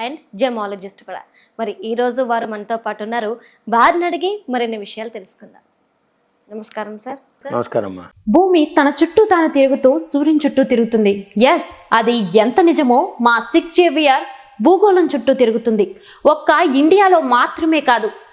And gemmologist కూడా. మరి ఈరోజు వారు మనతో పాటు ఉన్నారు. వారిని అడిగి మరిన్ని విషయాలు తెలుసుకుందాం. నమస్కారం సార్. నమస్కారం అమ్మా. భూమి తన చుట్టూ తాను తిరుగుతూ సూర్యుని చుట్టూ తిరుగుతుంది. ఎస్ అది ఎంత నిజమో మా సిక్స్ జేవియర్ భూగోళం చుట్టూ తిరుగుతుంది. ఒక్క ఇండియాలో మాత్రమే కాదు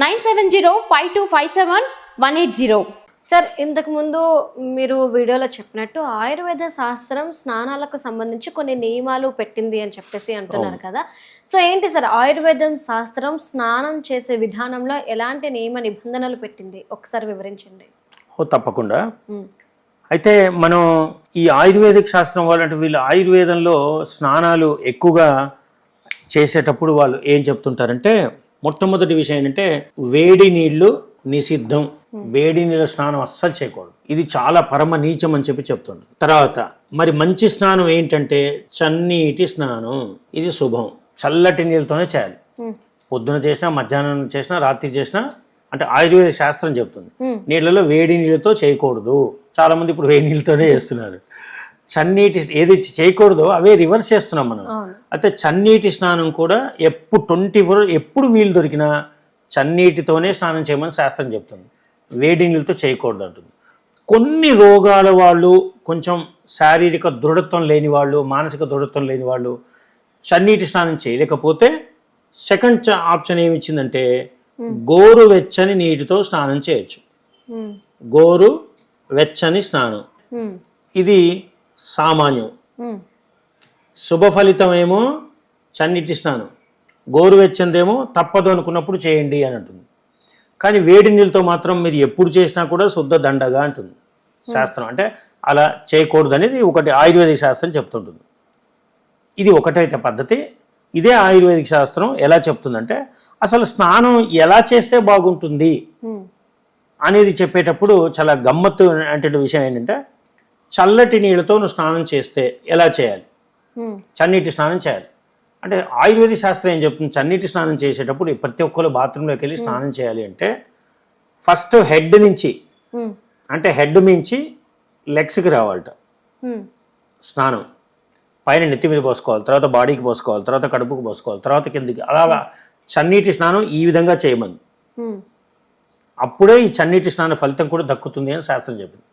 nine seven zero five two five seven one eight zero. Sir ఇంతకు ముందు మీరు వీడియోలో చెప్పినట్టు ఆయుర్వేద శాస్త్రం స్నానాలకు సంబంధించి కొన్ని నియమాలు పెట్టింది అని చెప్పేసి అంటున్నారు కదా. సో ఏంటి సార్ ఆయుర్వేదం శాస్త్రం స్నానం చేసే విధానంలో ఎలాంటి నియమ నిబంధనలు పెట్టింది? ఒకసారి వివరించండి. ఓ తప్పకుండా. అయితే మనం ఈ ఆయుర్వేదిక్ శాస్త్రం వాళ్ళు అంటే వీళ్ళు ఆయుర్వేదంలో స్నానాలు ఎక్కువగా చేసేటప్పుడు వాళ్ళు ఏం చెప్తుంటారంటే మొట్టమొదటి విషయం ఏంటంటే వేడి నీళ్ళు నిషిద్ధం. వేడి నీళ్ళ స్నానం అస్సలు చేయకూడదు. ఇది చాలా పరమ నీచం అని చెప్పి చెప్తుంది తర్వాత మరి మంచి స్నానం ఏంటంటే చన్నీటి స్నానం. ఇది శుభం. చల్లటి నీళ్ళతోనే చేయాలి. పొద్దున చేసినా మధ్యాహ్నం చేసినా రాత్రి చేసినా అంటే ఆయుర్వేద శాస్త్రం చెప్తుంది. నీళ్ళలో వేడి నీళ్ళతో చేయకూడదు. చాలా మంది ఇప్పుడు వేడి నీళ్ళతోనే చేస్తున్నారు. చన్నీటి ఏది చేయకూడదో అవే రివర్స్ చేస్తున్నాం మనం. అయితే చన్నీటి స్నానం కూడా ఎప్పుడు ట్వంటీ ఫోర్ ఎప్పుడు వీలు దొరికినా చన్నీటితోనే స్నానం చేయమని శాస్త్రం చెప్తుంది. వేడి నీళ్ళతో చేయకూడదు అంటుంది. కొన్ని రోగాల వాళ్ళు కొంచెం శారీరక దృఢత్వం లేని వాళ్ళు మానసిక దృఢత్వం లేని వాళ్ళు చన్నీటి స్నానం చేయలేకపోతే సెకండ్ చ- ఆప్షన్ ఏమి ఇచ్చిందంటే గోరు వెచ్చని నీటితో స్నానం చేయొచ్చు. గోరు వెచ్చని స్నానం. ఇది సామాన్యం. శుభ ఫలితమేమో చన్నిటి స్నానం. గోరువెచ్చందేమో తప్పదు అనుకున్నప్పుడు చేయండి అని అంటుంది. కానీ వేడి నీళ్ళతో మాత్రం మీరు ఎప్పుడు చేసినా కూడా శుద్ధ దండగా అంటుంది. శాస్త్రం. అంటే అలా చేయకూడదు అనేది ఒకటి ఆయుర్వేదిక శాస్త్రం చెప్తుంటుంది. ఇది ఒకటైతే పద్ధతి. ఇదే ఆయుర్వేదిక శాస్త్రం ఎలా చెప్తుందంటే అసలు స్నానం ఎలా చేస్తే బాగుంటుంది అనేది చెప్పేటప్పుడు చాలా గమ్మత్తు అంటే విషయం ఏంటంటే చల్లటి నీళ్ళతో నువ్వు స్నానం చేస్తే ఎలా చేయాలి? చన్నీటి స్నానం చేయాలి. అంటే ఆయుర్వేదిక శాస్త్రం ఏం చెప్తుంది? చన్నీటి స్నానం చేసేటప్పుడు ప్రతి ఒక్కరు బాత్రూంలోకి వెళ్ళి స్నానం చేయాలి అంటే ఫస్ట్ హెడ్ నుంచి అంటే హెడ్ మించి లెగ్స్కి రావాలట. స్నానం. పైన నెత్తి మీద పోసుకోవాలి తర్వాత బాడీకి పోసుకోవాలి తర్వాత కడుపుకి పోసుకోవాలి తర్వాత కిందికి అలా చన్నీటి స్నానం ఈ విధంగా చేయమని. అప్పుడే ఈ చన్నీటి స్నాన ఫలితం కూడా దక్కుతుంది అని శాస్త్రం చెప్పింది.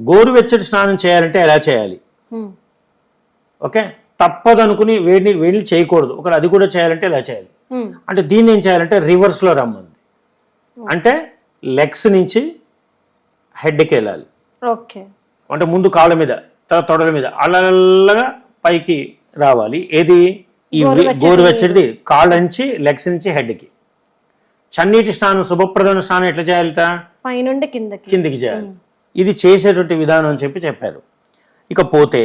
గోరువెచ్చటి స్నానం చేయాలంటే ఎలా చేయాలి? ఓకే? తప్పదనుకుని వేడి నీళ్ళు- వేడి నీళ్ళు చేయకూడదు. ఒకరు అది కూడా చేయాలంటే ఎలా చేయాలి? అంటే దీన్ని ఏం చేయాలంటే రివర్స్లో రమ్మంది. అంటే లెగ్స్ నుంచి హెడ్కి వెళ్ళాలి. ఓకే. అంటే ముందు కాళ్ళ మీద తర్వాత తొడల మీద అల్లగా పైకి రావాలి. ఏది? ఈ గోరువెచ్చటిది కాళ్ళ నుంచి లెగ్స్ నుంచి హెడ్కి. చన్నీటి స్నానం శుభప్రదమైన స్నానం ఎట్లా పైనుండి కిందకి. కిందికి చేయాలి. ఇది చేసేటువంటి విధానం అని చెప్పి చెప్పారు. ఇక పోతే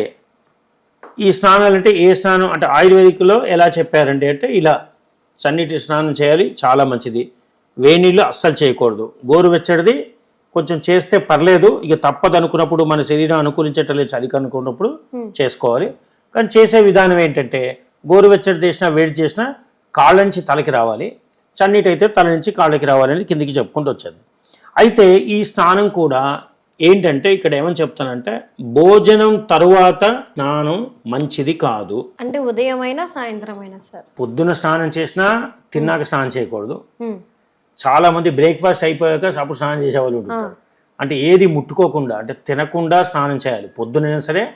ఈ స్నానాలు అంటే ఏ స్నానం అంటే ఆయుర్వేదిక్లో ఎలా చెప్పారంటే అంటే ఇలా చన్నీటి స్నానం చేయాలి చాలా మంచిది. వేనీళ్ళు అస్సలు చేయకూడదు. గోరువెచ్చడిది కొంచెం చేస్తే పర్లేదు ఇక తప్పదు అనుకున్నప్పుడు మన శరీరం అనుకూలించట్లేదు చలికి అనుకున్నప్పుడు చేసుకోవాలి. కానీ చేసే విధానం ఏంటంటే గోరువెచ్చడి చేసినా వేడి చేసినా కాళ్ళ నుంచి తలకి రావాలి. చన్నీటి అయితే తల నుంచి కాళ్ళకి రావాలని కిందికి చెప్పుకుంటూ వచ్చేది అయితే ఈ స్నానం కూడా ఏంటంటే ఇక్కడ ఏమని చెప్తానంటే భోజనం తరువాత స్నానం మంచిది కాదు. అంటే ఉదయమైనా సాయంత్రమైనా సార్. పొద్దున స్నానం చేసినా తిన్నాక స్నానం చేయకూడదు. చాలా మంది బ్రేక్ఫాస్ట్ అయిపోయాక అప్పుడు స్నానం చేసేవాళ్ళు ఉంటారు. అంటే ఏది ముట్టుకోకుండా అంటే తినకుండా స్నానం చేయాలి. పొద్దునైనా సరే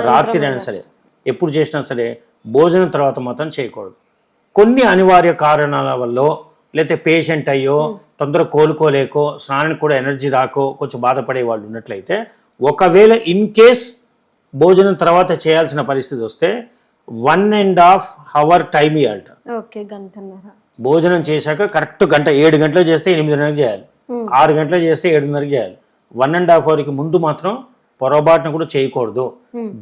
రాత్రి అయినా. సరే ఎప్పుడు చేసినా సరే భోజనం తర్వాత మాత్రం చేయకూడదు. కొన్ని అనివార్య కారణాల వల్ల లేకపోతే పేషెంట్ అయ్యో తొందర కోలుకోలేకో స్నానానికి కూడా ఎనర్జీ రాకో కొంచెం బాధపడే వాళ్ళు ఉన్నట్లయితే ఒకవేళ ఇన్ కేస్ భోజనం తర్వాత చేయాల్సిన పరిస్థితి వస్తే one and half hour time ఇవ్వాలట భోజనం చేశాక కరెక్ట్ గంట ఏడు గంటలు చేస్తే ఎనిమిదిన్నరకు చేయాలి. ఆరు గంటలు చేస్తే ఏడున్నరకు చేయాలి. వన్ అండ్ హాఫ్ అవర్కి ముందు మాత్రం పొరపాటున కూడా చేయకూడదు.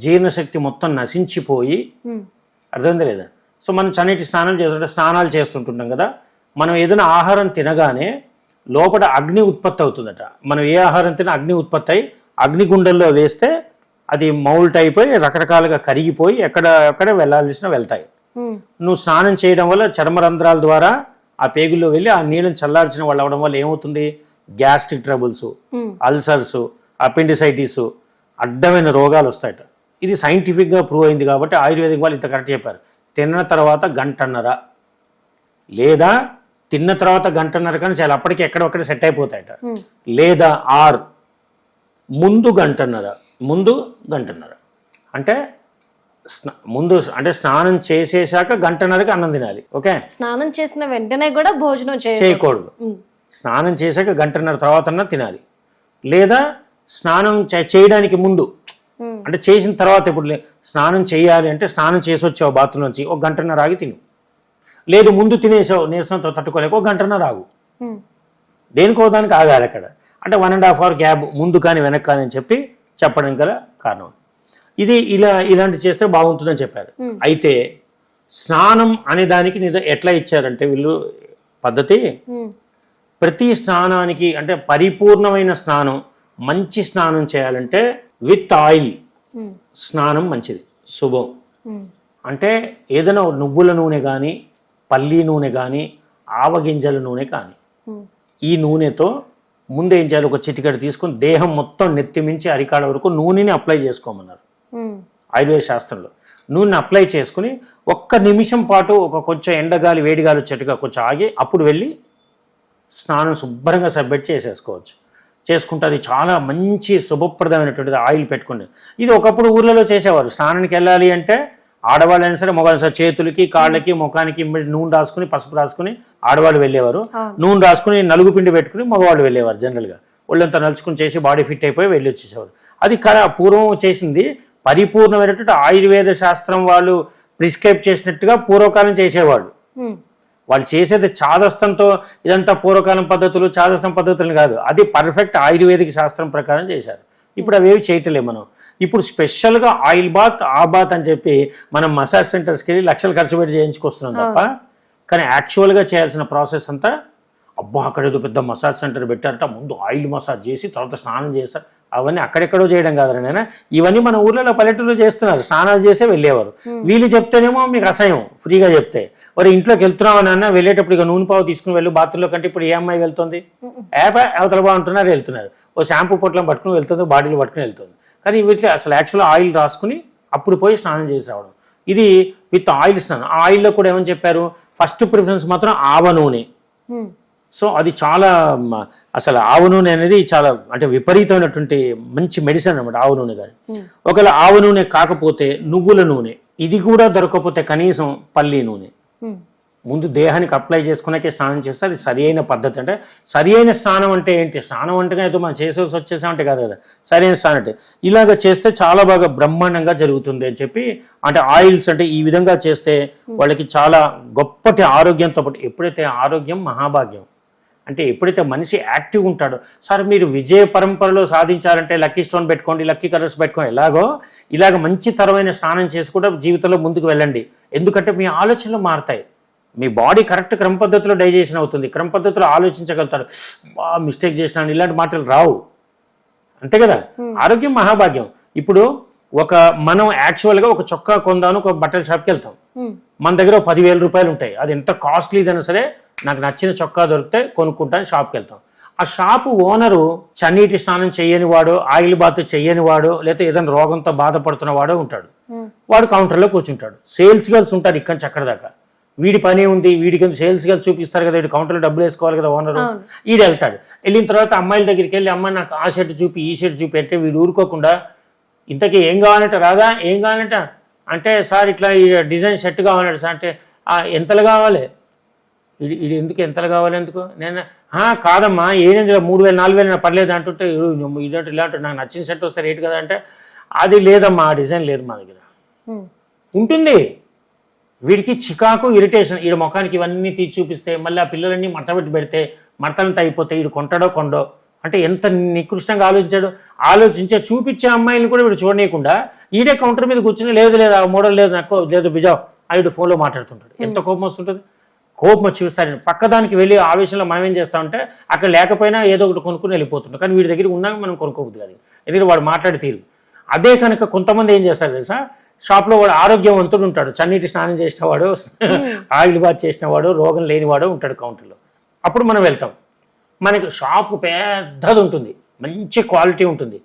జీర్ణశక్తి మొత్తం నశించిపోయి అర్థమైందా లేదా? సో మనం చన్నటి స్నానాలు చేస్తుంటే స్నానాలు చేస్తుంటుంటాం కదా మనం ఏదైనా ఆహారం తినగానే లోపల అగ్ని ఉత్పత్తి అవుతుందట. మనం ఏ ఆహారం తినా అగ్ని ఉత్పత్తి అయి అగ్నిగుండంలో వేస్తే అది మౌల్ట్ అయిపోయి రకరకాలుగా కరిగిపోయి ఎక్కడ ఎక్కడ వెళ్ళాల్సిన వెళ్తాయి. నువ్వు స్నానం చేయడం వల్ల చర్మరంధ్రాల ద్వారా ఆ పేగుల్లో వెళ్ళి ఆ నీళ్ళని చల్లార్చిన వాళ్ళు అవడం వల్ల ఏమవుతుంది? గ్యాస్ట్రిక్ ట్రబుల్స్ అల్సర్స్ అపెండిసైటిస్ అడ్డమైన రోగాలు వస్తాయట. ఇది సైంటిఫిక్గా ప్రూవ్ అయింది కాబట్టి ఆయుర్వేదిక్ వాళ్ళు ఇంత కరెక్ట్ చెప్పారు. తిన్న తర్వాత గంటన్నర లేదా తిన్న తర్వాత గంటన్నర కానీ చాలా అప్పటికి ఎక్కడొక్కడ సెట్ అయిపోతాయట. లేదా ఆర్ ముందు గంటన్నర ముందు గంటన్నర. అంటే ముందు అంటే స్నానం చేసేసాక గంటన్నరకి అన్నం తినాలి ఓకే? స్నానం చేసిన వెంటనే కూడా భోజనం చేయ చేయకూడదు. స్నానం చేశాక గంటన్నర తర్వాత తినాలి. లేదా స్నానం చే- చేయడానికి ముందు. అంటే చేసిన తర్వాత ఇప్పుడు స్నానం చేయాలి అంటే స్నానం చేసి వచ్చావు బాత్రూమ్ నుంచి ఒక గంటన్నర ఆగి తిను. లేదు ముందు తినేసావు నీరసంతో తట్టుకోలేక ఒక ఆగు ఉమ్, దేనికో దానికి ఆగాలి అక్కడ. అంటే one and half hour gap ముందు కానీ వెనక్కి కానీ అని చెప్పి చెప్పడం గల కారణం. ఇది ఇలా ఇలాంటి చేస్తే బాగుంటుందని చెప్పారు. అయితే స్నానం అనే దానికి నిద ఎట్లా ఇచ్చారంటే వీళ్ళు పద్ధతి? ప్రతి స్నానానికి అంటే పరిపూర్ణమైన స్నానం మంచి స్నానం చేయాలంటే విత్ ఆయిల్ స్నానం మంచిది. శుభం. అంటే ఏదైనా నువ్వుల నూనె కానీ పల్లి నూనె కానీ ఆవగింజల నూనె కానీ. ఈ నూనెతో ముందు ఏం చేయాలి? ఒక చిటికెడు తీసుకొని దేహం మొత్తం నెత్తి మించి అరికాడ వరకు నూనెని అప్లై చేసుకోమన్నారు. ఆయుర్వేద శాస్త్రంలో. నూనె అప్లై చేసుకుని ఒక్క నిమిషం పాటు ఒక కొంచెం ఎండగాలి వేడిగాలి వచ్చేట్టుగా కొంచెం ఆగి అప్పుడు వెళ్ళి స్నానం శుభ్రంగా సబ్మిట్ చేసేసుకోవచ్చు. చేసుకుంటే అది చాలా మంచి శుభప్రదమైనటువంటిది ఆయిల్ పెట్టుకుని. ఇది ఒకప్పుడు ఊర్లలో చేసేవారు. స్నానానికి వెళ్ళాలి అంటే ఆడవాళ్ళైనా సరే మగవాళ్ళు సరే చేతులకి కాళ్ళకి ముఖానికి నూనె రాసుకుని పసుపు రాసుకుని ఆడవాళ్ళు వెళ్ళేవారు. నూనె రాసుకుని నలుగు పిండి పెట్టుకుని మగవాళ్ళు వెళ్ళేవారు జనరల్గా ఒళ్ళంతా నలుచుకుని చేసి బాడీ ఫిట్ అయిపోయి వెళ్ళి వచ్చేసేవారు. అది కర పూర్వం చేసింది. పరిపూర్ణమైనటువంటి ఆయుర్వేద శాస్త్రం వాళ్ళు ప్రిస్క్రైబ్ చేసినట్టుగా పూర్వకాలం చేసేవాళ్ళు. వాళ్ళు చేసేది చాదస్తంతో ఇదంతా పూర్వకాలం పద్ధతులు చాదస్తం పద్ధతులు కాదు. అది పర్ఫెక్ట్ ఆయుర్వేదిక శాస్త్రం ప్రకారం చేశారు. ఇప్పుడు అవేవి చేయటలే మనం. ఇప్పుడు స్పెషల్గా ఆయిల్ బాత్ ఆ బాత్ అని చెప్పి మనం మసాజ్ సెంటర్స్కి వెళ్ళి లక్షలు ఖర్చు పెట్టి చేయించుకొస్తున్నాం తప్ప కానీ యాక్చువల్గా చేయాల్సిన ప్రాసెస్ అంతా అబ్బా అక్కడ ఏదో పెద్ద మసాజ్ సెంటర్ పెట్టారట ముందు ఆయిల్ మసాజ్ చేసి తర్వాత స్నానం చేస్తారు అవన్నీ అక్కడెక్కడో చేయడం కాదు నేను ఇవన్నీ మన ఊర్లలో పల్లెటూరులో చేస్తున్నారు స్నానాలు చేసే వెళ్ళేవారు. వీళ్ళు చెప్తేనేమో మీకు అసహ్యం ఫ్రీగా చెప్తే. మరి ఇంట్లోకి వెళ్తున్నావు నాన్న? వెళ్ళేటప్పుడు ఇక నూనె పావు తీసుకుని వెళ్ళు బాత్రూంలో కంటే ఇప్పుడు ఏ అమ్మాయి వెళ్తుంది? ఏపా అవతల బాగుంటున్నారు వెళ్తున్నారు. ఓ షాంపూ పొట్లం పట్టుకుని వెళ్తుంది బాటిల్ పట్టుకుని వెళ్తుంది. కానీ వీటిలో అసలు యాక్చువల్ ఆయిల్ రాసుకుని అప్పుడు పోయి స్నానం చేసి రావడం. ఇది విత్ ఆయిల్ స్నానం. ఆ ఆయిల్లో కూడా ఏమని చెప్పారు? ఫస్ట్ ప్రిఫరెన్స్ మాత్రం ఆవ నూనె. సో అది చాలా అసలు ఆవు నూనె అనేది చాలా అంటే విపరీతమైనటువంటి మంచి మెడిసిన్ అనమాట ఆవు నూనె కానీ ఒకవేళ ఆవు నూనె కాకపోతే నువ్వుల నూనె ఇది కూడా దొరకకపోతే కనీసం పల్లి నూనె. ముందు దేహానికి అప్లై చేసుకున్నాకే స్నానం చేస్తే అది సరి అయిన పద్ధతి. అంటే సరి అయిన స్నానం అంటే ఏంటి? స్నానం అంటే ఏదో మనం చేసేసి వచ్చేసామంటే కాదు కదా. సరైన స్నానం అంటే. ఇలాగ చేస్తే చాలా బాగా బ్రహ్మాండంగా జరుగుతుంది అని చెప్పి అంటే ఆయిల్స్ అంటే ఈ విధంగా చేస్తే వాళ్ళకి చాలా గొప్పటి ఆరోగ్యంతో పాటు ఎప్పుడైతే ఆరోగ్యం మహాభాగ్యం అంటే ఎప్పుడైతే మనిషి యాక్టివ్ ఉంటాడో సార్ మీరు విజయ పరంపరలో సాధించాలంటే లక్కీ స్టోన్ పెట్టుకోండి లక్కీ కలర్స్ పెట్టుకోండి ఎలాగో ఇలాగ మంచి తరమైన స్నానం చేసి కూడా జీవితంలో ముందుకు వెళ్ళండి. ఎందుకంటే మీ ఆలోచనలు మారుతాయి. మీ బాడీ కరెక్ట్ క్రమ పద్ధతిలో డైజెషన్ అవుతుంది. క్రమ పద్ధతిలో ఆలోచించగలుగుతారు. బా మిస్టేక్ చేసినాను ఇలాంటి మాటలు రావు. అంతే కదా? ఆరోగ్యం మహాభాగ్యం. ఇప్పుడు ఒక మనం యాక్చువల్గా ఒక చొక్కా కొందాను ఒక బట్టల షాప్కి వెళ్తాం. మన దగ్గర పదివేల రూపాయలు ఉంటాయి. అది ఎంత కాస్ట్లీదైనా సరే నాకు నచ్చిన చొక్కా దొరికితే కొనుక్కుంటాను షాప్కి వెళ్తాం. ఆ షాపు ఓనరు చన్నీటి స్నానం చేయని వాడు ఆయిల్ బాత్ చేయని వాడు లేకపోతే ఏదైనా రోగంతో బాధపడుతున్న వాడో ఉంటాడు. వాడు కౌంటర్లో కూర్చుంటాడు. సేల్స్ గర్ల్స్ ఉంటారు ఇక్కడి నుంచి అక్కడ దాకా. వీడి పని ఉంది వీడికి సేల్స్ గర్ల్స్ చూపిస్తారు కదా వీడి కౌంటర్లో డబ్బులు వేసుకోవాలి కదా ఓనరు. వీడు వెళ్తాడు. వెళ్ళిన తర్వాత అమ్మాయిల దగ్గరికి వెళ్ళి అమ్మ నాకు ఆ షర్ట్ చూపి ఈ షర్ట్ చూపి అంటే వీడు ఊరుకోకుండా ఇంతకీ ఏం కావాలంటే రాదా ఏం కావాలంట? అంటే సార్ ఇట్లా ఈ డిజైన్ షర్ట్ కావాలంట సార్. అంటే ఎంతలు కావాలి? ఇది ఇది ఎందుకు ఎంతలు కావాలి ఎందుకు? నేను "ఆ, కాదమ్మా ఏం మూడు వేలు నాలుగు వేలు పర్లేదు అంటుంటే "ఇదిగో ఇదంటే ఇలా నాకు నచ్చిన సెట్ వస్తే రేట్ కదా అంటే అది లేదమ్మా ఆ డిజైన్ లేదు మా దగ్గర. ఉంటుంది. వీడికి చికాకు ఇరిటేషన్ వీడి ముఖానికి ఇవన్నీ తీసి చూపిస్తే మళ్ళీ ఆ పిల్లలన్నీ మడతపెట్టి పెడితే మడతలంతా అయిపోతే వీడు కొంటాడో కొండో అంటే ఎంత నికృష్టంగా ఆలోచించాడు. ఆలోచించే చూపించే అమ్మాయిని కూడా వీడు చూడనీయకుండా ఈడే కౌంటర్ మీద కూర్చుని లేదు లేదు ఆ మోడల్ లేదు నాకు లేదు బిజావ్ వీడు ఫోన్లో మాట్లాడుతుంటాడు. ఎంత కోపం వస్తుంటుంది? కోపం వచ్చి పక్కదానికి వెళ్ళి ఆవేశంలో మనం ఏం చేస్తామంటే అక్కడ లేకపోయినా ఏదో ఒకటి కొనుక్కుని వెళ్ళిపోతుంటాం. కానీ వీడి దగ్గర ఉన్నా మనం కొనుక్కోవద్దు కాదు. ఎందుకంటే వాడు మాట్లాడి తీరు. అదే కనుక కొంతమంది ఏం చేస్తారు తెలుసా? షాప్లో వాడు ఆరోగ్యవంతుడు ఉంటాడు. చన్నీటి స్నానం చేసినవాడు ఆయిల్ బాత్ చేసినవాడు రోగం లేనివాడు ఉంటాడు కౌంటర్లో. అప్పుడు మనం వెళ్తాం. మనకి షాపు పెద్దది ఉంటుంది. మంచి క్వాలిటీ ఉంటుంది.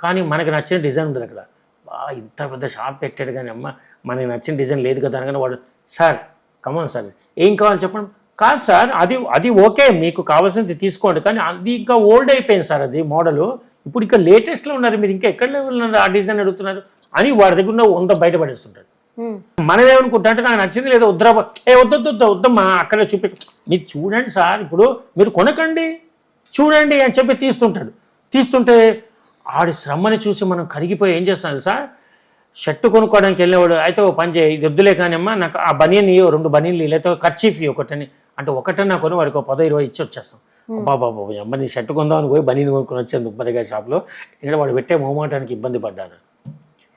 కానీ మనకి నచ్చిన డిజైన్ ఉంటుంది అక్కడ. బా ఇంత పెద్ద షాప్ పెట్టాడు కానీ అమ్మ మనకి నచ్చిన డిజైన్ లేదు కదా అనగానే వాడు సార్ కమాన్ సార్. ఏం కావాలి చెప్పండి? కాదు సార్ అది అది ఓకే మీకు కావాల్సింది తీసుకోండి. కానీ అది ఇంకా ఓల్డ్ అయిపోయింది సార్ అది మోడల్ ఇప్పుడు ఇంకా లేటెస్ట్లో ఉన్నారు మీరు ఇంకా ఎక్కడ ఉన్నారు ఆ డిజైన్ అడుగుతున్నారు అని వాడి దగ్గర ఉన్న వంద బయటపడేస్తుంటాడు. ఉమ్, మనం ఏమనుకుంటా అంటే నాకు నచ్చింది లేదా వద్దురా ఏ వద్దొద్దు వద్దు వద్దమ్మా అక్కడ చూపి. మీరు చూడండి సార్ ఇప్పుడు మీరు కొనకండి చూడండి అని చెప్పి తీస్తుంటాడు. తీస్తుంటే ఆడి శ్రమని చూసి మనం కరిగిపోయి ఏం చేస్తాం సార్? షర్ట్ కొనుక్కోవడానికి వెళ్ళేవాడు అయితే ఓ పని చేయి వద్దులే కానమ్మా నాకు ఆ బనియన్ ఇయ్యో రెండు బనీన్లు లేకపోతే ఖర్చీఫ్ ఇయ్యి ఒకటని. అంటే ఒకటన్నా కొని వాడికి ఒక పదో ఇరవై ఇచ్చి వచ్చేస్తాం. బాబా బాబా అమ్మ నీ షర్ట్ కొందామని పోయి బనీని కొనుక్కొని వచ్చాను దుబ్బదిగా షాప్లో. ఇక్కడ వాడు పెట్టే మొహమాటానికి ఇబ్బంది పడ్డాను.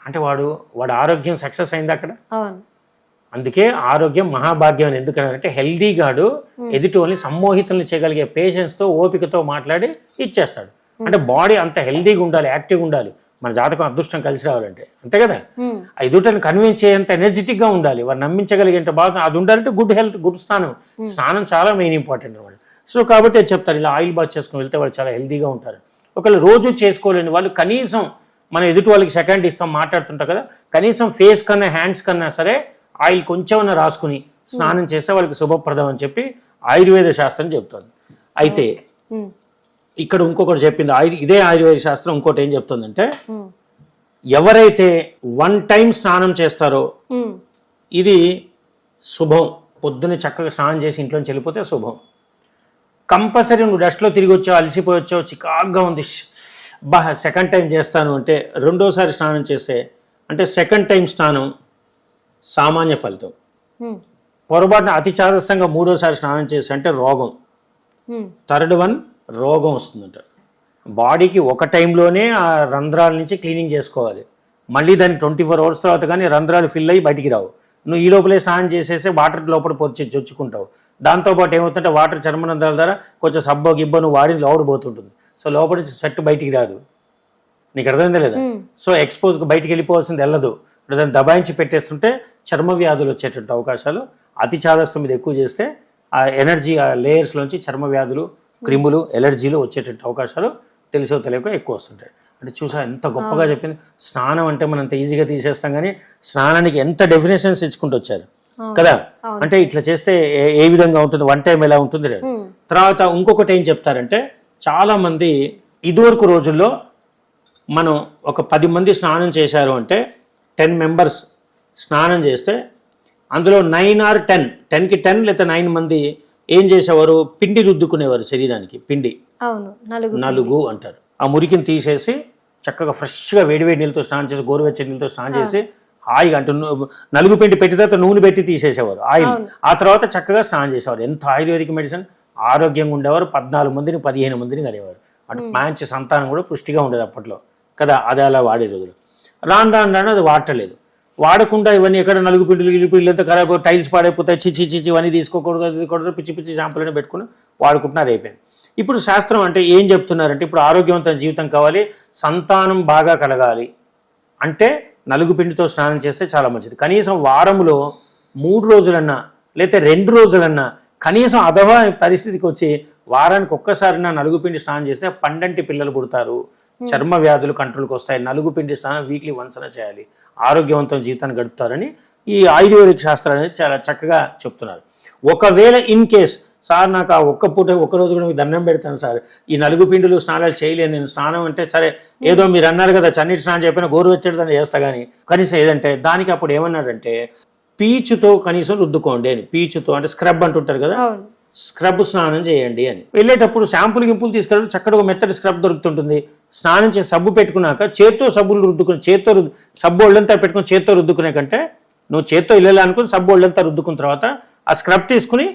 అంటే వాడు వాడు ఆరోగ్యం సక్సెస్ అయింది అక్కడ? అందుకే ఆరోగ్యం మహాభాగ్యం అని ఎందుకనంటే హెల్దీ గాడు ఎదుటి వాళ్ళని సమ్మోహితుల్ని చేయగలిగే పేషెన్స్తో ఓపికతో మాట్లాడి ఇచ్చేస్తాడు. అంటే బాడీ అంత హెల్దీగా ఉండాలి యాక్టివ్గా ఉండాలి. మన జాతకం అదృష్టం కలిసి రావాలంటే. అంతే కదా? ఎదుటని కన్విన్స్ చేయంత ఎనర్జెటిక్గా ఉండాలి. వారు నమ్మించగలిగేంత బాగా అది ఉండాలంటే గుడ్ హెల్త్ గుడ్ స్నానం. స్నానం చాలా మెయిన్ ఇంపార్టెంట్ అనమాట. సో కాబట్టి అది చెప్తారు ఇలా ఆయిల్ బాత్ చేసుకుని వెళ్తే వాళ్ళు చాలా హెల్తీగా ఉంటారు. ఒకవేళ రోజు చేసుకోలేని వాళ్ళు కనీసం మనం ఎదుటి వాళ్ళకి సెకండ్ ఇస్తాం మాట్లాడుతుంటాం కదా? కనీసం ఫేస్ కన్నా హ్యాండ్స్ కన్నా సరే ఆయిల్ కొంచెం రాసుకుని స్నానం చేస్తే వాళ్ళకి శుభప్రదం అని చెప్పి ఆయుర్వేద శాస్త్రం చెప్తుంది అయితే ఇక్కడ ఇంకొకటి చెప్పింది ఆయుర్ ఇదే ఆయుర్వేద శాస్త్రం ఇంకోటి ఏం చెప్తుందంటే ఎవరైతే వన్ టైం స్నానం చేస్తారో ఇది శుభం. పొద్దున్న చక్కగా స్నానం చేసి ఇంట్లోంచి వెళ్ళిపోతే శుభం. కంపల్సరీ నువ్వు డస్ట్లో తిరిగి వచ్చావు అలసిపోయి వచ్చావు చికాగ్గా ఉంది బా సెకండ్ టైం చేస్తాను అంటే రెండోసారి స్నానం చేస్తే అంటే సెకండ్ టైం స్నానం సామాన్య ఫలితం. పొరపాటున అతి చాదస్తంగా మూడోసారి స్నానం చేస్తే అంటే రోగం. థర్డ్ వన్ రోగం వస్తుందంట. బాడీకి ఒక టైంలోనే ఆ రంధ్రాల నుంచి క్లీనింగ్ చేసుకోవాలి. మళ్ళీ దాన్ని ట్వంటీ ఫోర్ అవర్స్ తర్వాత కానీ రంధ్రాలు ఫిల్ అయ్యి బయటికి రావు. నువ్వు ఈ లోపలే స్నానం చేసేసి వాటర్ లోపల పొచ్చి చొచ్చుకుంటావు. దాంతోపాటు ఏమవుతుందంటే వాటర్ చర్మ రంధ్రాల ద్వారా కొంచెం సబ్బో గిబ్బో నువ్వు వాడి లోపల పోతుంటుంది. సో లోపల నుంచి స్వెట్ బయటికి రాదు. నీకు అర్థమైందా లేదా? సో ఎక్స్పోజ్కి బయటికి వెళ్ళిపోవాల్సింది వెళ్ళదు. దాన్ని దబాయించి పెట్టేస్తుంటే చర్మ వ్యాధులు వచ్చేటువంటి అవకాశాలు అతి చాదస్తం మీద ఎక్కువ చేస్తే ఆ ఎనర్జీ ఆ లేయర్స్లోంచి చర్మ వ్యాధులు క్రిములు ఎలర్జీలు వచ్చేటువంటి అవకాశాలు తెలిసో తెలియక ఎక్కువ వస్తుంటాయి. అంటే చూసా ఎంత గొప్పగా చెప్పింది. స్నానం అంటే మనం అంత ఈజీగా తీసేస్తాం కానీ స్నానానికి ఎంత డెఫినేషన్స్ ఇచ్చుకుంటూ వచ్చారు. కదా? అంటే ఇట్లా చేస్తే ఏ విధంగా ఉంటుంది? వన్ టైం ఎలా ఉంటుంది? తర్వాత ఇంకొకటి ఏం చెప్తారంటే చాలా మంది ఇదివరకు రోజుల్లో మనం ఒక పది మంది స్నానం చేశారు అంటే టెన్ మెంబర్స్ స్నానం చేస్తే అందులో నైన్ ఆర్ టెన్ టెన్కి టెన్ లేదా నైన్ మంది ఏం చేసేవారు? పిండి రుద్దుకునేవారు శరీరానికి పిండి. నలుగు అంటారు. ఆ మురికిని తీసేసి చక్కగా ఫ్రెష్గా వేడివేడి నీళ్ళతో స్నానం చేసి గోరువెచ్చని నీళ్ళతో స్నానం చేసి హాయిగా అంటే నలుగు పిండి పెట్టిన తర్వాత నూనె పెట్టి తీసేసేవారు ఆయిల్. ఆ తర్వాత చక్కగా స్నానం చేసేవారు. ఎంత ఆయుర్వేదిక్ మెడిసిన్? ఆరోగ్యంగా ఉండేవారు పద్నాలుగు మందిని పదిహేను మందిని కనేవారు అటు మంచి సంతానం కూడా పుష్టిగా ఉండేది అప్పట్లో. కదా అది అలా వాడే రోజులు రాను రాను రాను అది వాడటలేదు వాడకుండా ఇవన్నీ ఎక్కడ నలుగు పిండిలు గిలుగు పిండిలు ఎంత ఖరాబ్ టైల్స్ పాడైపోతాయి చిచి చిచి ఇవన్నీ తీసుకోకూడదు అది తీసుకోకూడదు పిచ్చి పిచ్చి షాంపులను పెట్టుకుని వాడుకుంటున్నారు అయిపోయింది. ఇప్పుడు శాస్త్రం అంటే ఏం చెప్తున్నారంటే ఇప్పుడు ఆరోగ్యవంతమైన జీవితం కావాలి సంతానం బాగా కలగాలి. అంటే నలుగు పిండితో స్నానం చేస్తే చాలా మంచిది. కనీసం వారంలో మూడు రోజులన్నా లేకపోతే రెండు రోజులన్నా కనీసం అధవా పరిస్థితికి వచ్చి వారానికి ఒక్కసారైనా నలుగు పిండి స్నానం చేస్తే పండంటి పిల్లలు పుడతారు. చర్మ వ్యాధులు కంట్రోల్కి వస్తాయి. నలుగు పిండి స్నానం వీక్లీ వన్స్ చేయాలి. ఆరోగ్యవంతమైన జీవితాన్ని గడుపుతారని ఈ ఆయుర్వేదిక్ శాస్త్రం అనేది చాలా చక్కగా చెప్తున్నారు. ఒకవేళ ఇన్ కేస్ సార్ నాకు ఆ ఒక్క పూట ఒక్క రోజు కూడా మీకు దండం పెడతాను సార్. ఈ నలుగు పిండిలు స్నానాలు చేయలేను. నేను స్నానం అంటే సరే ఏదో మీరు అన్నారు కదా చన్నీటి స్నానం చెప్పిన గోరువెచ్చడి దాన్ని చేస్తా కానీ కనీసం ఏదంటే దానికి అప్పుడు ఏమన్నాడంటే పీచుతో కనీసం రుద్దుకోండి అని. పీచుతో అంటే స్క్రబ్ అంటుంటారు కదా స్క్రబ్ స్నానం చేయండి అని. వెళ్ళేటప్పుడు షాంపులు గింపులు తీసుకెళ్ళి చక్కగా ఒక మెత్తటి స్క్రబ్ దొరుకుతుంటుంది. స్నానం చేసి సబ్బు పెట్టుకున్నాక చేత్తో సబ్బులు రుద్దుకుని చేత్తో రుద్దు సబ్బు ఒళ్ళంతా పెట్టుకుని చేత్తో రుద్దుకునే కంటే నువ్వు చేత్తో ఇల్లు అనుకుని సబ్బు ఒళ్ళంతా రుద్దుకున్న తర్వాత ఆ స్క్రబ్ తీసుకుని.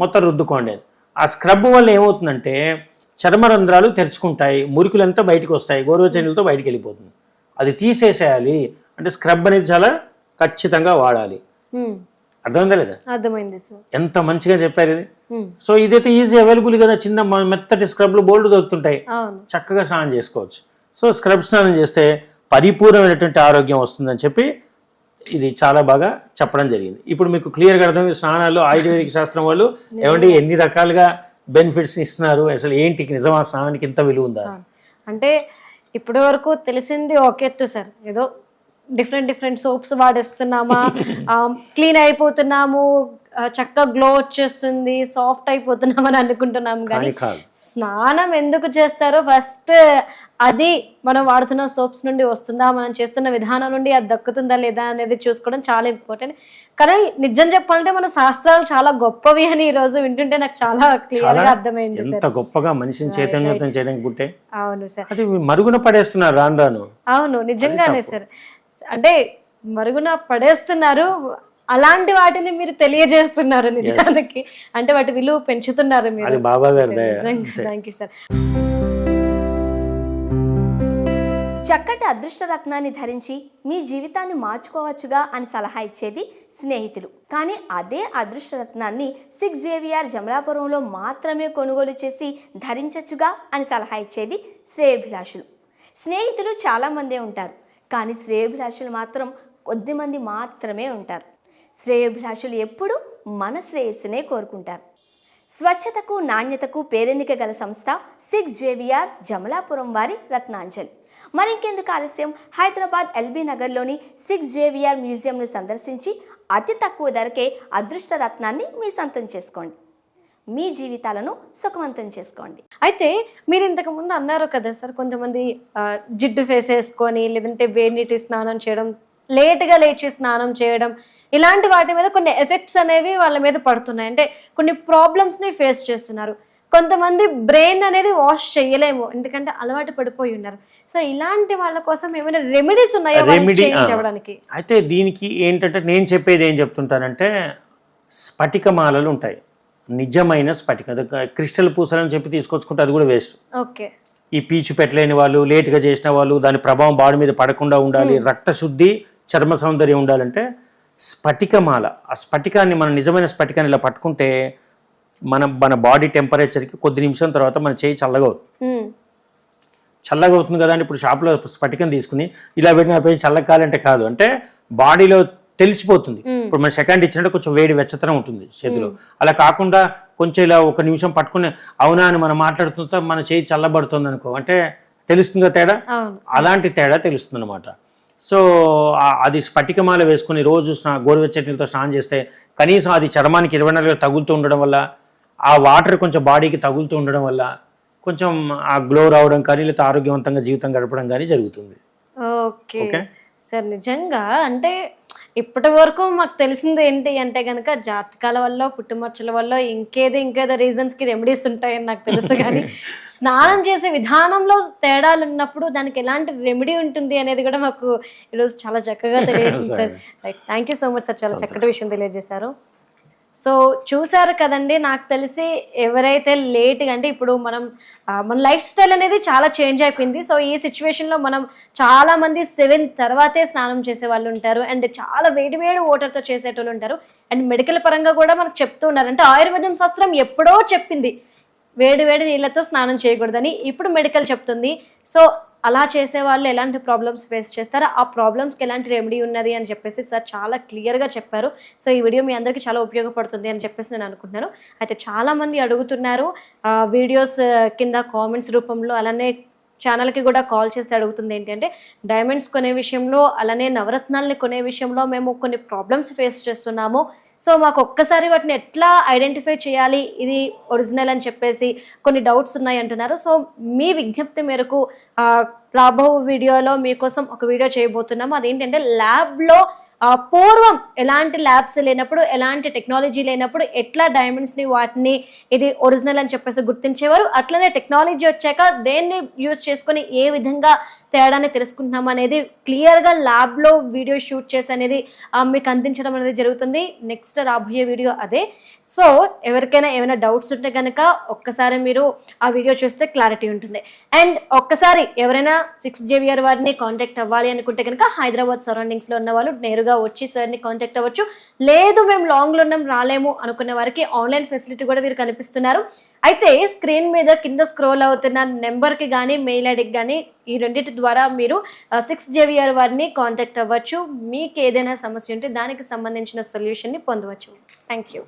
మొత్తం రుద్దుకోండి ఆ స్క్రబ్ వల్ల ఏమవుతుందంటే చర్మరంధ్రాలు తెరుచుకుంటాయి మురికులంతా బయటకు వస్తాయి గోరువెచ్చనీళ్ళతో బయటికి వెళ్ళిపోతుంది. అది తీసేసేయాలి. అంటే స్క్రబ్ అనేది చాలా ఖచ్చితంగా వాడాలి. అర్థమైందా లేదా? అర్థమైంది సార్ ఎంత మంచిగా చెప్పారు ఇది. సో ఇదైతే ఈజీ అవైలబుల్ కదా చిన్న మెత్తటి స్క్రబ్లు బోల్డ్ దొరుకుతుంటాయి. చక్కగా స్నానం చేసుకోవచ్చు. సో స్క్రబ్ స్నానం చేస్తే పరిపూర్ణమైనటువంటి ఆరోగ్యం వస్తుందని చెప్పి ఇది చాలా బాగా చెప్పడం జరిగింది. ఇప్పుడు మీకు క్లియర్గా అర్థమైంది స్నానాలు ఆయుర్వేదిక శాస్త్రం వాళ్ళు ఏమంటే ఎన్ని రకాలుగా బెనిఫిట్స్ ఇస్తున్నారు? అసలు ఏంటి నిజమా? స్నానానికి ఇంత విలువ ఉందా? అంటే ఇప్పటి వరకు తెలిసింది ఒక ఎత్తు సార్ ఏదో డిఫరెంట్ డిఫరెంట్ సోప్స్ వాడేస్తున్నామా? క్లీన్ అయిపోతున్నాము చక్కగా గ్లో వచ్చేస్తుంది సాఫ్ట్ అయిపోతున్నామని అనుకుంటున్నాము. కానీ స్నానం ఎందుకు చేస్తారో ఫస్ట్ అది మనం వాడుతున్న సోప్స్ నుండి వస్తుందా? మనం చేస్తున్న విధానం నుండి అది దక్కుతుందా లేదా అనేది చూసుకోవడం చాలా ఇంపార్టెంట్ కానీ నిజం చెప్పాలంటే మన శాస్త్రాలు చాలా గొప్పవి అని ఈ రోజు వింటుంటే నాకు చాలా క్లియర్గా అర్థమైంది సార్. ఎంత గొప్పగా మనిషిని చైతన్యవంతం చేయడానికి పుట్టే అవును సార్. అది మరుగున పడేస్తున్నారు రాను రాను. అవును నిజంగానే సార్. అంటే మరుగున పడేస్తున్నారు. అలాంటి వాటిని మీరు తెలియజేస్తున్నారు నిజానికి. అంటే వాటి విలువ పెంచుతున్నారు అది మీరు బాబా గారి దయ థ్యాంక్ యూ సార్ చక్కటి అదృష్టరత్నాన్ని ధరించి మీ జీవితాన్ని మార్చుకోవచ్చుగా అని సలహా ఇచ్చేది స్నేహితులు. కానీ అదే అదృష్టరత్నాన్ని సిక్స్ జేవిఆర్ జమలాపురంలో మాత్రమే కొనుగోలు చేసి ధరించచ్చుగా అని సలహా ఇచ్చేది శ్రేయభిలాషులు. స్నేహితులు చాలామందే ఉంటారు. కానీ శ్రేయభిలాషులు మాత్రం కొద్దిమంది మాత్రమే ఉంటారు. శ్రేయోభిలాషులు ఎప్పుడూ మన శ్రేయస్సునే కోరుకుంటారు. స్వచ్ఛతకు నాణ్యతకు పేరెన్నిక గల సంస్థ సిక్స్ జేవిఆర్ జమలాపురం వారి రత్నాంజలి. మరింకెందుకు ఆలస్యం? హైదరాబాద్ ఎల్బీ నగర్లోని సిక్స్ జేవిఆర్ మ్యూజియంను సందర్శించి అతి తక్కువ ధరకే అదృష్ట రత్నాన్ని మీ సొంతం చేసుకోండి. మీ జీవితాలను సుఖవంతం చేసుకోండి. అయితే మీరు ఇంతకు ముందు అన్నారు కదా సార్ కొంతమంది జిడ్డు ఫేస్ వేసుకొని లేదంటే వేడి నీటి స్నానం చేయడం లేట్గా లేచి స్నానం చేయడం ఇలాంటి వాటి మీద కొన్ని ఎఫెక్ట్స్ అనేవి వాళ్ళ మీద పడుతున్నాయి. అంటే కొన్ని ప్రాబ్లమ్స్ని ఫేస్ చేస్తున్నారు. కొంతమంది బ్రెయిన్ అనేది వాష్ చేయలేము ఎందుకంటే అలవాటు పడిపోయి ఉన్నారు. సో ఇలాంటి వాళ్ళ కోసం ఏమైనా రెమెడీస్ ఉన్నాయా? రెమెడీ చేంజ్ అవ్వడానికి? అయితే దీనికి ఏంటంటే నేను చెప్పేది ఏం చెప్తుంటానంటే స్ఫటికమాలలు ఉంటాయి. నిజమైన స్ఫటిక అది క్రిస్టల్ పూసలని చెప్పి తీసుకొచ్చుకుంటే అది కూడా వేస్ట్. ఓకే. ఈ పీచు పెట్టలేని వాళ్ళు లేట్గా చేసిన వాళ్ళు దాని ప్రభావం బాడీ మీద పడకుండా ఉండాలి రక్త శుద్ధి చర్మ సౌందర్యం ఉండాలంటే స్ఫటికమాల ఆ స్ఫటికాన్ని మనం నిజమైన స్ఫటికాన్ని ఇలా పట్టుకుంటే మన మన బాడీ టెంపరేచర్కి కొద్ది నిమిషం తర్వాత మన చేయి చల్లగా అవుతుంది ఉమ్, చల్లగా అవుతుంది కదా అని ఇప్పుడు షాప్లో స్ఫటికం తీసుకుని ఇలా పెట్టిన పోయి చల్లగా కావాలంటే కాదు. అంటే బాడీలో తెలిసిపోతుంది. ఇప్పుడు మన సెకండ్ ఇచ్చినట్టు కొంచెం వేడి వెచ్చతనం ఉంటుంది చేతిలో. అలా కాకుండా కొంచెం ఇలా ఒక నిమిషం పట్టుకుని అవునా అని మనం మాట్లాడుతుంటే మన చేయి చల్లబడుతుంది అనుకో. అంటే తెలుస్తుందా తేడా? అలాంటి తేడా తెలుస్తుంది అనమాట సో అది స్ఫటికమాల వేసుకుని రోజు స్నా గోరువెచ్చటి నీళ్ళతో స్నానం చేస్తే కనీసం అది చర్మానికి ఇరవై నాలుగు తగులుతూ ఉండడం వల్ల ఆ వాటర్ కొంచెం బాడీకి తగులుతూ ఉండడం వల్ల కొంచెం ఆ గ్లో రావడం కానీ లేకపోతే ఆరోగ్యవంతంగా జీవితం గడపడం కానీ జరుగుతుంది. ఓకే. సార్ నిజంగా అంటే ఇప్పటి వరకు మాకు తెలిసింది ఏంటి అంటే కనుక జాతకాల వల్ల పుట్టుమచ్చల వల్ల ఇంకేదో ఇంకేదో రీజన్స్కి రెమెడీస్ ఉంటాయని నాకు తెలుసు కానీ స్నానం చేసే విధానంలో తేడాలు ఉన్నప్పుడు దానికి ఎలాంటి రెమెడీ ఉంటుంది అనేది కూడా మాకు ఈరోజు చాలా చక్కగా తెలియజేసింది sir. Right thank you so much sir చాలా చక్కటి విషయం తెలియజేశారు. సో చూసారు కదండి నాకు తెలిసి ఎవరైతే లేట్గా అంటే ఇప్పుడు మనం మన లైఫ్ స్టైల్ అనేది చాలా చేంజ్ అయిపోయింది. సో ఈ సిచ్యువేషన్లో మనం చాలా మంది సెవెన్ తర్వాతే స్నానం చేసే వాళ్ళు ఉంటారు. అండ్ చాలా వేడి వేడి వాటర్తో చేసేటోళ్ళు ఉంటారు. అండ్ మెడికల్ పరంగా కూడా మనకు చెప్తూ ఉన్నారు. అంటే ఆయుర్వేదం శాస్త్రం ఎప్పుడో చెప్పింది వేడి వేడి నీళ్ళతో స్నానం చేయకూడదని. ఇప్పుడు మెడికల్ చెప్తుంది. సో అలా చేసే వాళ్ళు ఎలాంటి ప్రాబ్లమ్స్ ఫేస్ చేస్తారో ఆ ప్రాబ్లమ్స్కి ఎలాంటి రెమెడీ ఉన్నది అని చెప్పేసి సార్ చాలా క్లియర్గా చెప్పారు. సో ఈ వీడియో మీ అందరికీ చాలా ఉపయోగపడుతుంది అని చెప్పేసి నేను అనుకుంటున్నాను. అయితే చాలామంది అడుగుతున్నారు వీడియోస్ కింద కామెంట్స్ రూపంలో అలానే ఛానల్కి కూడా కాల్ చేసి అడుగుతుంది ఏంటంటే డైమండ్స్ కొనే విషయంలో అలానే నవరత్నాల్ని కొనే విషయంలో మేము కొన్ని ప్రాబ్లమ్స్ ఫేస్ చేస్తున్నాము. సో మాకు ఒక్కసారి వాటిని ఎట్లా ఐడెంటిఫై చేయాలి? ఇది ఒరిజినల్ అని చెప్పేసి కొన్ని డౌట్స్ ఉన్నాయి అంటున్నారు. సో మీ విజ్ఞప్తి మేరకు రాబో వీడియోలో మీకోసం ఒక వీడియో చేయబోతున్నాము. అదేంటంటే ల్యాబ్లో పూర్వం ఎలాంటి ల్యాబ్స్ లేనప్పుడు ఎలాంటి టెక్నాలజీ లేనప్పుడు ఎట్లా డైమండ్స్ని వాటిని ఇది ఒరిజినల్ అని చెప్పేసి గుర్తించేవారు? అట్లనే టెక్నాలజీ వచ్చాక దేన్ని యూజ్ చేసుకొని ఏ విధంగా తేడాన్ని తెలుసుకుంటున్నాం అనేది క్లియర్గా ల్యాబ్లో వీడియో షూట్ చేసి అనేది ఆ, మీకు అందించడం అనేది జరుగుతుంది. నెక్స్ట్ రాబోయే వీడియో అదే. సో ఎవరికైనా ఏమైనా డౌట్స్ ఉంటే కనుక ఒక్కసారి మీరు ఆ వీడియో చూస్తే క్లారిటీ ఉంటుంది. అండ్ ఒక్కసారి ఎవరైనా సిక్స్ జేవియర్ వారిని కాంటాక్ట్ అవ్వాలి అనుకుంటే కనుక హైదరాబాద్ సరౌండింగ్స్లో ఉన్న వాళ్ళు నేరుగా వచ్చి సార్ని కాంటాక్ట్ అవ్వచ్చు. లేదు మేము లాంగ్లో ఉన్నాం రాలేము అనుకునే వారికి ఆన్లైన్ ఫెసిలిటీ కూడా వీరు కనిపిస్తున్నారు. అయితే స్క్రీన్ మీద కింద స్క్రోల్ అవుతున్న నెంబర్కి కానీ మెయిల్ ఐడికి కానీ ఈ రెండింటి ద్వారా మీరు సిక్స్ జేవిఆర్ వారిని కాంటాక్ట్ అవ్వచ్చు. మీకు ఏదైనా సమస్య ఉంటే దానికి సంబంధించిన సొల్యూషన్ని పొందవచ్చు. Thank you